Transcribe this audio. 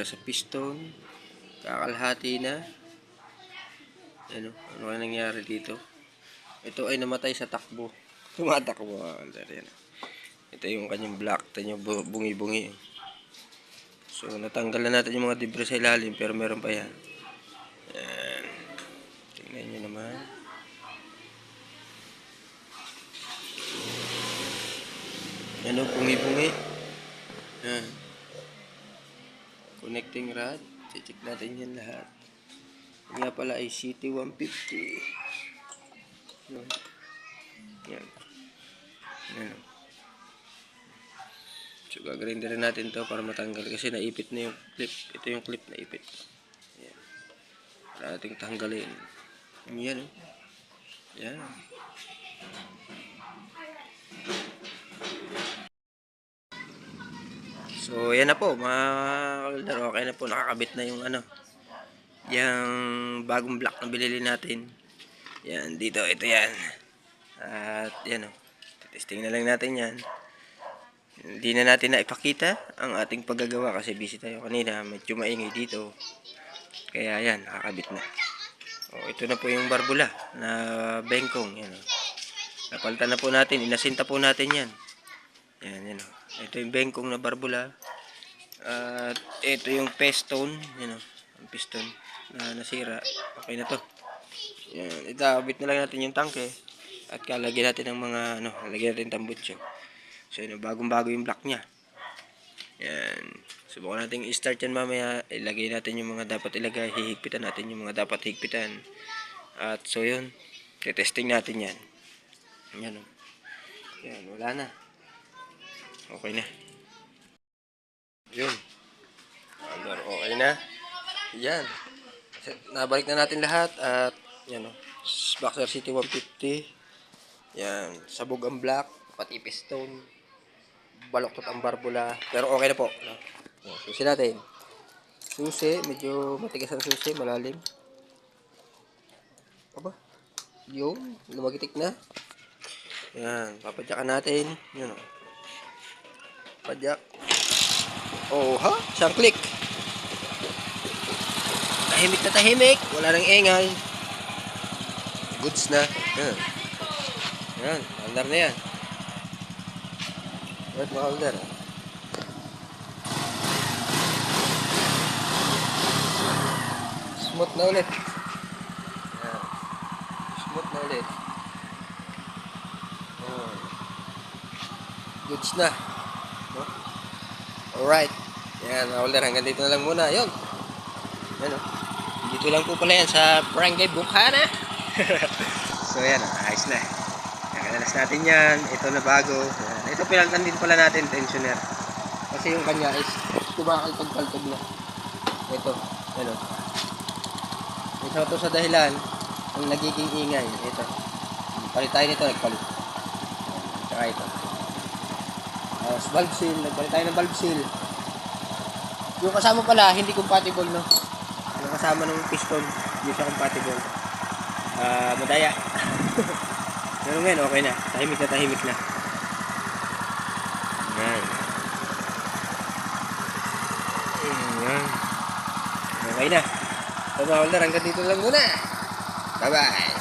natira sa piston. Kakalhati na. Ano, ano ang nangyari dito? Ito ay namatay sa takbo. Tumatakbo. Ah, yan. Ito yung kanyang black. Ito yung bu- bungi-bungi. So, natanggal na natin yung mga debris sa ilalim pero meron pa yan. Yan. Tingnan nyo naman. Yan o, bungi-bungi. Yan. Connecting rod. Check natin yan lahat. Yan pala ay CT150. Yan. Yan. Yan. So, gagawin rin natin to para matanggal kasi naipit na yung clip. Ito yung clip na ipit. Yan. Para nating tanggalin. Yan. oh. Yan. So, yan na po, mga kalder. Okay na po, nakakabit na yung ano, yung bagong block na bilili natin. Yan, dito, ito yan. At yan o, testing na lang natin yan. Hindi na natin na ipakita ang ating paggagawa kasi busy tayo kanina. Medyo maingay dito. Kaya yan, nakakabit na. O, ito na po yung barbula na bengkong. Yan o. Napalitan na po natin, inasinta po natin yan. Yan, yan o. Ito yung bengkong na barbula. At ito yung piston. Yan o. Ang piston na nasira. Okay na to. Yan. Itakabit na lang natin yung tangke. At kalagyan natin ng mga, ano, lagyan natin tambutso. So, yun, bagong bago yung block niya. Yan. Subukan natin i-start yan mamaya. Ilagay natin yung mga dapat ilagay. Hihigpitan natin yung mga dapat higpitan. At so, yun. Testing natin yan. Yan o. Yan, wala na. Okay na. Yun. Andor, okay na. Yan. Nabalik na natin lahat at yan o. Boxer City 150. Yan. Sabog ang black. Pati piston. Baloktot ang barbula. Pero okay na po. No? Susi natin. Susi. Medyo matigas ang susi. Malalim. Aba. Yung. Lumagitik na. Yan. Papadyakan natin. Yan o. Padyak. Oh, ha? Isang click. Tahimik na tahimik. Wala nang ingay. Goods na. Yan. Yan. Andar na yan. Right, mga kalder. Smooth na ulit. Yan. Smooth na ulit. Yan. Goods na. Alright. Yan, kalder. Hanggang dito na lang muna. Yun. Yan, oh. Dito lang po pala yan sa Barangay Bukana. so, yan. oh, Ayos na. Nakadalas natin yan. Ito na bago. Yan. Ito pinalitan din pala natin, tensioner. Kasi yung kanya is kumakaltog-kaltog na. Ito. Ano. Isa to sa dahilan ang nagiging ingay. Ito. Palit tayo nito. Nagpalit. Tsaka ito. Tapos valve seal. Nagpalit tayo ng valve seal. Yung kasama pala, hindi compatible, no? Yung kasama ng piston, hindi siya compatible. Ah, madaya. Pero ngayon, okay na. Tahimik na tahimik na. Yan. Yan. Okay na. So, mga holder, hanggang dito lang muna. Bye-bye.